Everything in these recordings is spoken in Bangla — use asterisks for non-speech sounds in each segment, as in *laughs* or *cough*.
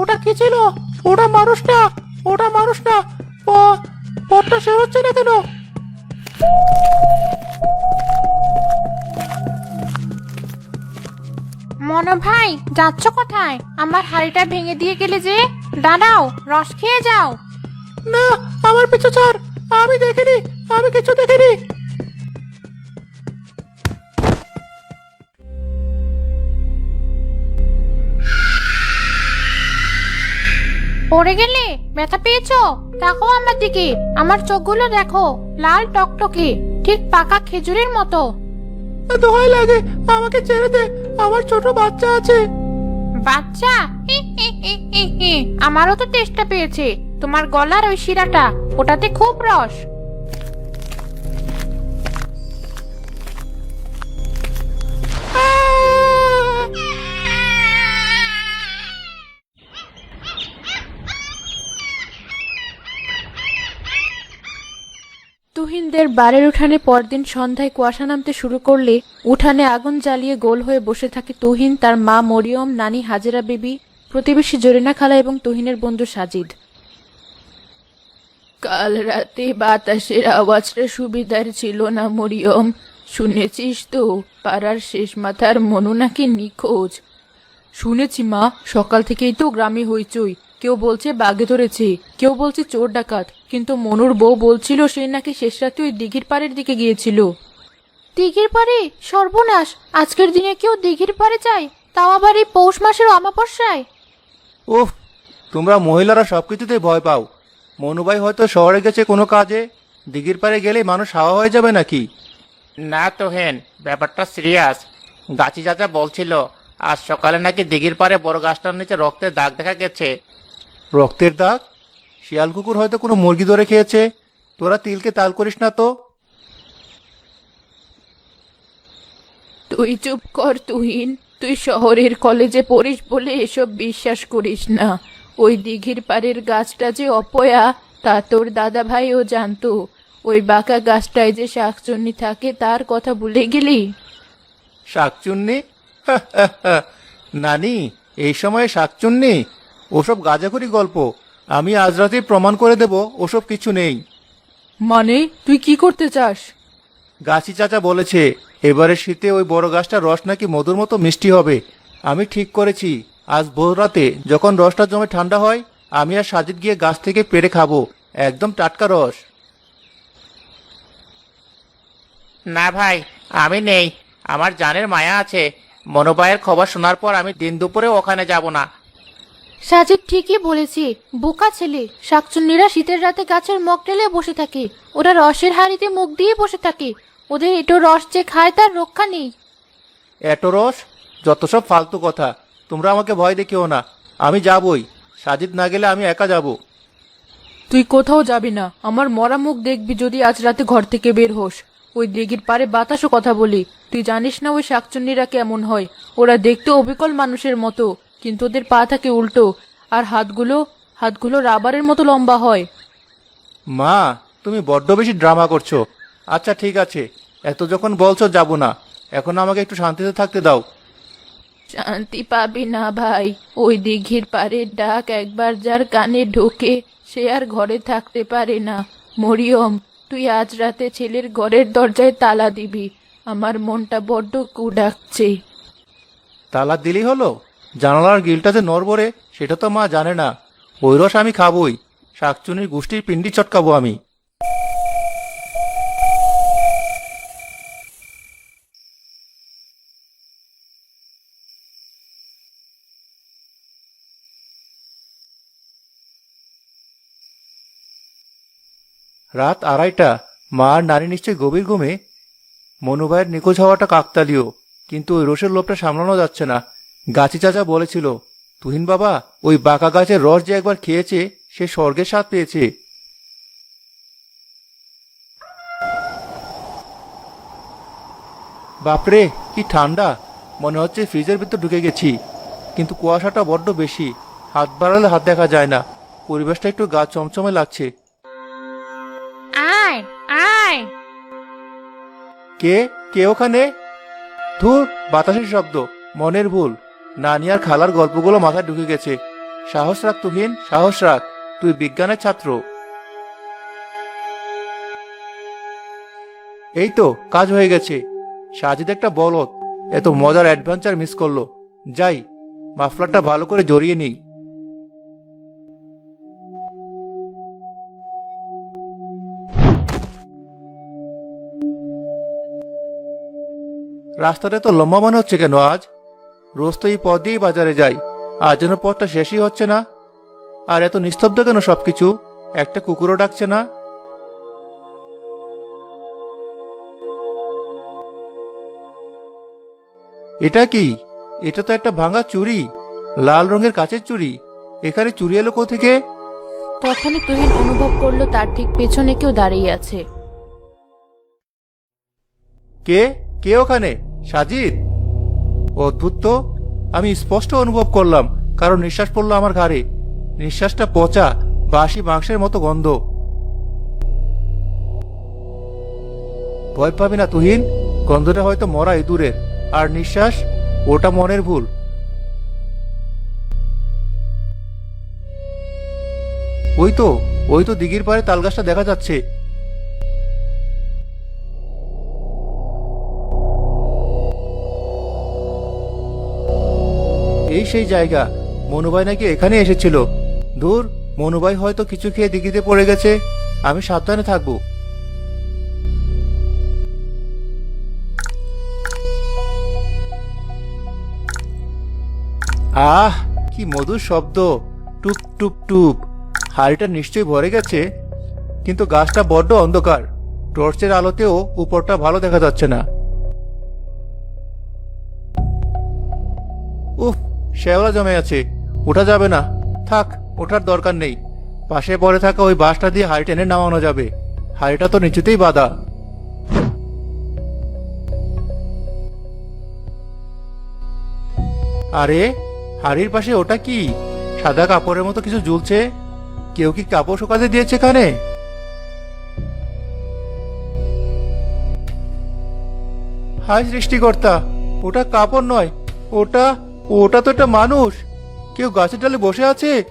ওটা কি ছিল? ওটা মানুষ না। ওটা মানুষ না। পথটা সে হচ্ছে না কেন? মনো ভাই যাচ্ছ কোথায়? আমার হাড়িটা ভেঙে দিয়ে গেলে যে? দাঁড়াও রস খেয়ে যাও। না আমার পিছু ছাড়। আমি দেখিনি আমি কিছু দেখিনি। পড়ে গেলে ব্যথা পেয়েছ? দেখো আমার দিকে। আমার চোখগুলো দেখো লাল টকটকে ঠিক পাকা খেজুরের মতো। দোহাই লাগে আমাকে ছেড়ে দে আমার ছোট বাচ্চা আছে। বাচ্চা। আমারও তো টেস্টটা পেয়েছে। তোমার গলার ওই শিরাটা ওটাতে খুব রস। তুহিনদের বাড়ির উঠানে পরদিন সন্ধ্যায় কুয়াশা নামতে শুরু করলে উঠানে আগুন জ্বালিয়ে গোল হয়ে বসে থাকে তুহিন, তার মা মরিয়ম, নানি হাজেরা বেবি, প্রতিবেশী জরিনা খালা এবং তুহিনের বন্ধু সাজিদ। কাল রাতে বাতাসের আওয়াজটা সুবিধার ছিল না মরিয়ম। শুনেছিস তো, পাড়ার শেষ মাথার মনু নাকি নিখোঁজ? শুনেছি মা, সকাল থেকেই তো গ্রামে হইচই। কেউ বলছে বাঘে ধরেছে, কেউ বলছে চোর ডাকাত। কিন্তু মনুর বউ বলছিল সে নাকি শেষ রাতে ওই দিঘির পাড়ের দিকে গিয়েছিল। দিঘির পাড়ে? সর্বনাশ। আজকের দিনে কেউ দিঘির পাড়ে যায়? তাও আবার এই পৌষ মাসের অমাবস্যায়? উফ তোমরা মহিলারা সবকিছুতেই ভয় পাও। মনুবাই হয়তো শহরে গেছে কোনো কাজে। দিঘির পাড়ে গেলে মানুষ হাওয়া হয়ে যাবে নাকি? না তো হেন ব্যাপারটা সিরিয়াস। গাছি চাচা বলছিল আজ সকালে নাকি দিঘির পাড়ে বড় গাছটার নিচে রক্তের দাগ দেখা গেছে। রক্তের দাগ? শিয়াল কুকুর হয়তো কোনো মুরগি ধরে খেয়েছে। তোরা তিলকে তাল করিস না তো। তুই চুপ কর তুহিন। তুই শহরের কলেজে পড়িস বলে এসব বিশ্বাস করিস না। ওই দিঘির পাড়ের গাছটা যে অপয়া তা তোর দাদা ভাইও জানতো। ওই বাঁকা গাছটায় যে শাকচুন্নি থাকে তার কথা ভুলে গেলি? শাকচুন্নি? নানি এই সময়ে শাকচুন্নি? ওসব গাজাখুরি গল্প। আমি আজ রাতে প্রমাণ করে দেব ওসব কিছু নেই। মানে তুই কি করতে চাস? গাছি চাচা বলেছে এবারে শীতে ওই বড় গাছটা রস নাকি মধুর মতো মিষ্টি হবে। আমি ঠিক করেছি আজ ভোর রাতে যখন রসটা জমে ঠান্ডা হয় আমি আর সাজিদ গিয়ে গাছ থেকে পেড়ে খাব একদম টাটকা রস। না ভাই আমি নেই আমার জানের মায়া আছে। মনোবায়ের খবর শোনার পর আমি দিন দুপুরে ওখানে যাব না সাজিদ ঠিকই বলেছি বোকা ছেলে। শাকচুন্নিরা শীতের রাতে গাছের মুখ টেলে বসে থাকে। ওরা রসের হাড়িতে মুখ দিয়ে বসে থাকে। ওদের এটো রস যে খায় তার রক্ষা নেই। এত রস? যত সব ফালতু কথা। তোমরা আমাকে ভয় দেখিও না। আমি যাবই। সাজিদ না গেলে আমি একা যাব। তুই কোথাও যাবি না। আমার মরা মুখ দেখবি যদি আজ রাতে ঘর থেকে বের হোস। ওই দিঘির পারে বাতাসও কথা বলি। তুই জানিস না ওই শাকচুন্নিরা কেমন হয়। ওরা দেখতে অবিকল মানুষের মতো। কিন্তু ওদের পা থাকে উল্টো আর হাতগুলো হাতগুলো রাবারের মতো লম্বা হয়। মা তুমি বড্ড বেশি ড্রামা করছ। আচ্ছা ঠিক আছে। এত যখন বলছো যাব না। এখন আমাকে একটু শান্তিতে থাকতে দাও। শান্তি পাবি না ভাই। ওই দিঘির পাড়ের ডাক একবার যার কানে ঢোকে সে আর ঘরে থাকতে পারে না। মরিয়ম তুই আজ রাতে ছেলের ঘরের দরজায় তালা দিবি। আমার মনটা বড্ড কুডাকছে। তালা দিলেই হলো? জানালার গিলটা যে নড়বড়ে, সেটা তো মা জানে না। ওই রস আমি খাবই। শাকচুনির গোষ্ঠীর পিন্ডি চটকাবো আমি। রাত আড়াইটা। মা আর নারী নিশ্চয়ই গভীর ঘুমে। মনুভাইয়ের নিখোঁজ হওয়াটা কাকতালীয়, কিন্তু ওই রসের লোভটা সামলানো যাচ্ছে না। গাছি চাচা বলেছিল তুহিন বাবা ওই বাঁকা গাছের রস যে একবার খেয়েছে সে স্বর্গের স্বাদ পেয়েছে। বাপরে কি ঠান্ডা। মনে হচ্ছে ফ্রিজের ভিতর ঢুকে গেছি। কিন্তু কুয়াশাটা বড্ড বেশি। হাত বাড়ালে হাত দেখা যায় না। পরিবেশটা একটু গা চমচমে লাগছে। আয় আয়। কে? কে ওখানে? ধুর বাতাসের শব্দ। মনের ভুল। নানি আর খালার গল্পগুলো মাথায় ঢুকে গেছে। সাহস রাখ তুহিন সাহস রাখ, তুই বিজ্ঞানের ছাত্র। এই তো, কাজ হয়ে গেছে। সাজিদ একটা বলদ, এত মজার অ্যাডভেঞ্চার মিস করল। যাই, মাফলারটা ভালো করে জড়িয়ে নিই। রাস্তাটা তো লম্বা মনে হচ্ছে কেন আজ? রোজ তো এই পথ দিয়েই বাজারে যাই। আর যেন পথটা শেষই হচ্ছে না। আর এত নিস্তব্ধ কেন সবকিছু? একটা কুকুরও ডাকছে না। এটা কি? এটা তো একটা ভাঙা চুড়ি লাল রঙের কাচের চুড়ি এখানে চুড়ি এলো কো থেকে তখনই তুহিন অনুভব করল তার ঠিক পেছনে কেউ দাঁড়িয়ে আছে। কে? কে ওখানে? সাজিদ? অদ্ভুত তো। আমি স্পষ্ট অনুভব করলাম, কারণ নিঃশ্বাস পড়ল আমার ঘাড়ে। নিঃশ্বাসটা পচা, বাসি মাংসের মতো গন্ধ। ভয় পাবি না তুহিন, গন্ধটা হয়তো মরা ইঁদুরের, আর নিঃশ্বাস, ওটা মনের ভুল। ওই তো ওই তো দিঘির পাড়ে তালগাছটা দেখা যাচ্ছে। সেই জায়গা। মনুবাই নাকি এখানে এসেছিল। দূর, মনুবাই হয়তো কিছু খেয়ে দিঘিতে পড়ে গেছে। আমি সাবধানে থাকব। আহ, কি মধুর শব্দ। টুপ টুপ টুপ। হাড়িটা নিশ্চয়ই ভরে গেছে। কিন্তু গাছটা বড্ড অন্ধকার। টর্চের আলোতেও উপরটা ভালো দেখা যাচ্ছে না। শ্যাওলা জমে আছে, ওঠা যাবে না। থাক, ওঠার দরকার নেই। পাশে পড়ে থাকা ওই বাসটা দিয়ে হাড়ি টেনে নামানো যাবে। হাড়িটা তো নিচুতেই বাঁধা। আরে, হাড়ির পাশে ওটা কি? সাদা কাপড়ের মতো কিছু ঝুলছে? কেউ কি কাপড় শুকাতে দিয়েছে এখানে? হাই সৃষ্টিকর্তা, ওটা কাপড় নয়, ওটা ওটা তো একটা মানুষ। কেউ গাছের ডালে বসে আছে?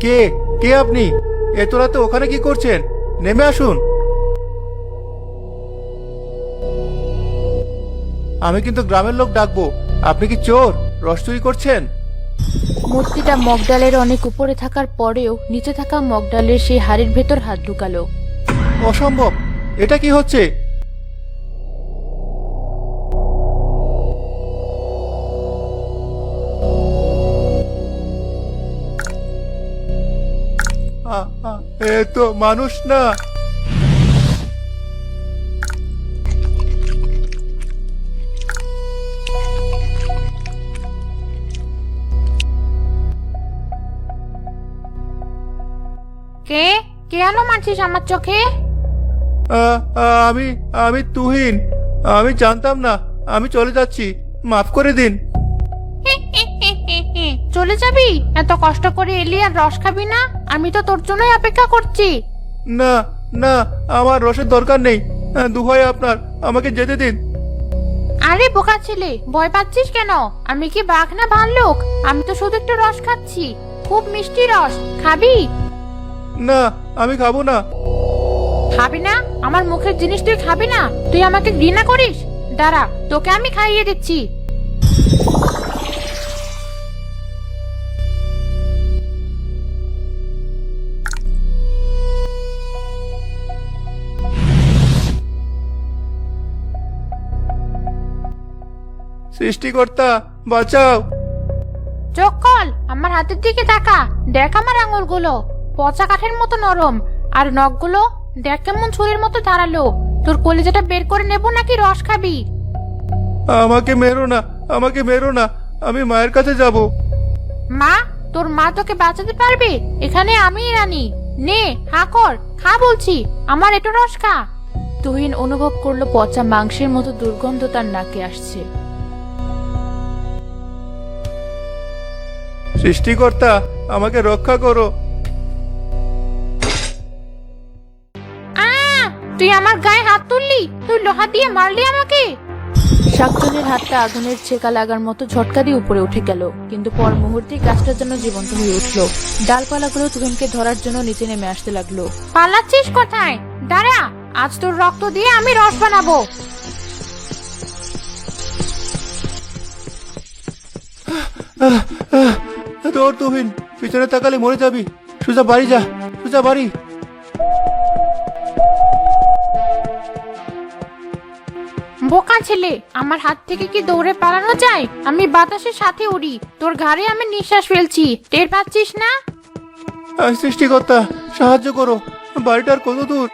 কে? কে আপনি? এত রাতে ওখানে কি করছেন? নেমে আসুন। আমি কিন্তু গ্রামের লোক ডাকবো। আপনি কি চোর? রস চুরি করছেন? মূর্তিটা মগডালের অনেক উপরে থাকার পরেও নিচে থাকা মগডালের সেই হাড়ির ভেতর হাত ঢুকালো। অসম্ভব! এটা কি হচ্ছে? এ তো মানুষ না। কেন মারছিস আমার চোখে? আ, আ, আমি আমি তুহিন। আমি জানতাম না আমি চলে যাচ্ছি। মাফ করে দিন। চলে যাবি? এত কষ্ট করে এলি আর রস খাবি না? আমি তো তোর জন্যই অপেক্ষা করছি। না না আমার রসের দরকার নেই। আ, দুহাই আপনার আমাকে যেতে দিন। আরে বোকা ছেলে ভয় পাচ্ছিস কেন? আমি কি বাঘ না ভাল্লুক? আমি তো শুধু একটু রস খাচ্ছি। খুব মিষ্টি রস। খাবি? না আমি খাব না। খাবি না? আমার মুখের জিনিস তুই খাবি না? তুই আমাকে ঘৃণা করিস? দাঁড়া তোকে আমি খাইয়ে দিচ্ছি। সৃষ্টিকর্তা বাঁচাও। চোখ কল আমার হাতের দিকে তাকা। দেখ আমার আঙুলগুলো। পচা কাঠের মতো নরম। আর নখগুলো দেখ কেমন ছুরির মতো ধারালো। তোর কলিজাটা বের করে নেব নাকি রস খাবি? আমাকে মেরো না আমাকে মেরো না আমি মায়ের কাছে যাব। মা তোর মা তোকে বাঁচাতে পারবে? এখানে আমি রানী। নে হা কর খা বলছি আমার একটু রস খা। তুহিন অনুভব করল পচা মাংসের মতো দুর্গন্ধ তার নাকে আসছে। সৃষ্টিকর্তা আমাকে রক্ষা করো। তুই আমার গায়ে হাত তুললি? তুই লোহা দিয়ে মারলি আমাকে? শাকচুন্নির হাতটা আগুনের ছেকা লাগার মতো ঝটকা দিয়ে উপরে উঠে গেল কিন্তু পর মুহূর্তেই গাছটা যেন জীবন্ত হয়ে উঠল। ডালপালাগুলো তুহিনকে ধরার জন্য নিচে নেমে আসতে লাগল। পালাচ্ছিস কোথায়? দাঁড়া আজ তোর রক্ত দিয়ে আমি রস বানাবো। তোর তুহিন পিছনে তাকালে মরে যাবি। সুজা বাড়ি যা সুজা বাড়ি। বোকা ছেলে আমার হাত থেকে কি দৌড়ে পালানো যায়? আমি বাতাসের সাথে উড়ি তোর ঘাড়ে আমি নিঃশ্বাস ফেলছি টের পাচ্ছিস না? সৃষ্টিকর্তা সাহায্য করো বাড়িটার কত দূর?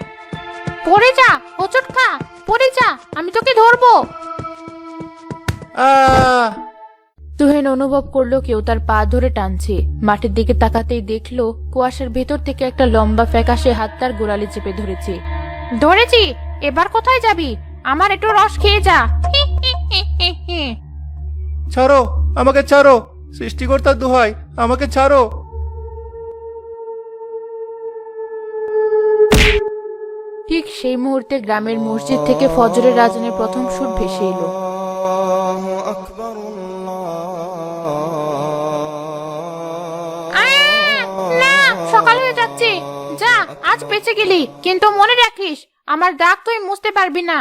পড়ে যা হোঁচট খা পড়ে যা আমি তোকে ধরবো। আহ! তুহিন অনুভব করল কেউ তার পা ধরে টানছে মাটির দিকে তাকাতেই দেখল কুয়াশার ভেতর থেকে একটা লম্বা ফ্যাকাশে হাত তার গোড়ালি চেপে ধরেছে। ধরেছি এবার কোথায় যাবি? আমার একটু রস খেয়ে যা। ছাড়ো আমাকে ছাড়ো। সৃষ্টিকর্তার দোহাই আমাকে ছাড়ো। ঠিক সেই মুহূর্তে গ্রামের মসজিদ থেকে ফজরের রাজনের প্রথম সুর ভেসে এলো। সকাল হয়ে যাচ্ছে। যা আজ বেঁচে গেলি কিন্তু মনে রাখিস আমার দাগ তুই মুছতে পারবি না।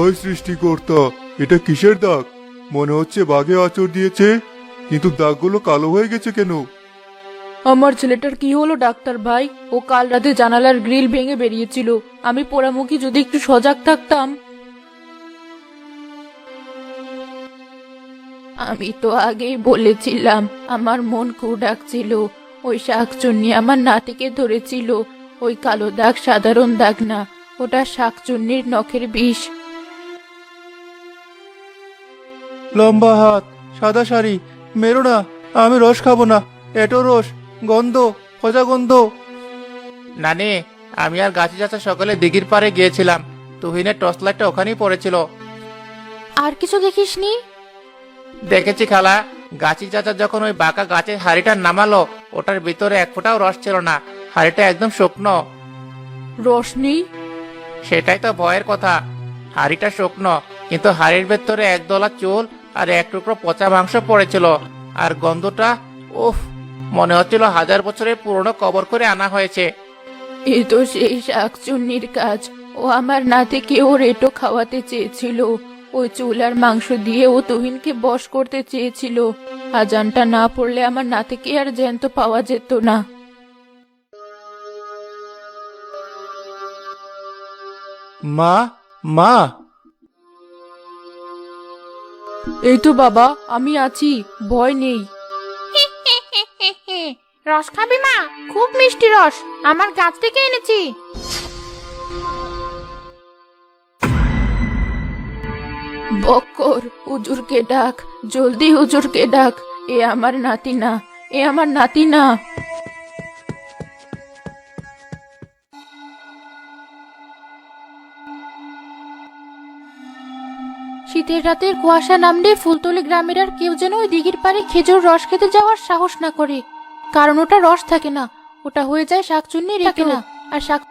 ওই সৃষ্টিকর্তা এটা কিসের দাগ মনে হচ্ছে বাঘে আচর দিয়েছে, কিন্তু দাগগুলো কালো হয়ে গেছে কেন? আমার ছেলেটার কি হলো, ডাক্তার ভাই? ও কাল রাতে জানালার গ্রিল ভেঙে বেরিয়েছিল। আমি পোড়ামুখী যদি একটু সজাগ থাকতাম। আমি তো আগেই বলেছিলাম, আমার মন খুব ডাকছিল। ওই শাকচুন্নি আমার নাতিকে ধরেছিল। ওই কালো দাগ সাধারণ দাগ না, ওটা শাকচুন্নির নখের বিষ। লম্বা হাত সাদা শাড়ি মেরো না আমি রস খাব না এটো রস গন্ধ খোঁজা গন্ধ। নানি আমি আর গাছি চাচা সকালে দিঘির পাড়ে গিয়েছিলাম তুহিনের টর্চ লাইটটা ওখানেই পড়েছিল। আর কিছু দেখিসনি? দেখেছি খালা গাছি চাচা যখন ওই বাঁকা গাছের হাড়িটা নামালো ওটার ভিতরে এক ফোঁটাও রস ছিল না হাড়িটা একদম শুকনো। রশনি সেটাই তো ভয়ের কথা হাড়িটা শুকনো কিন্তু হাড়ির ভেতরে একদলা চুল আর এক টুকরো পচা মাংস পড়েছিল। আর গন্ধটা উফ মনে হচ্ছিল হাজার বছরের পুরনো কবর করে আনা হয়েছে। এ তো সেই শাকচুন্নির কাজ। ও আমার নাতিকে ও রেটো খাওয়াতে চেয়েছিল। ওই চুল আর মাংস দিয়ে ও তুহিনকে বশ করতে চেয়েছিল। আজানটা না পড়লে আমার নাতিকে আর জ্যান্ত পাওয়া যেত না। মা মা এই তো বাবা আমি আছি ভয় নেই। *laughs* রস খাবি মা? খুব মিষ্টি রস আমার গাছ থেকে এনেছি। বক্কর হুজুরকে ডাক জলদি হুজুরকে ডাক এ আমার নাতি না এ আমার নাতি না শীতের রাতের কুয়াশা নামলে ফুলতলি গ্রামের আর কেউ যেন ওই দিঘির পাড়ে খেজুর রস খেতে যাওয়ার সাহস না করে। কারণ ওটা রস থাকে না। ওটা হয়ে যায় শাকচুন্নি রেখে না। আর শাক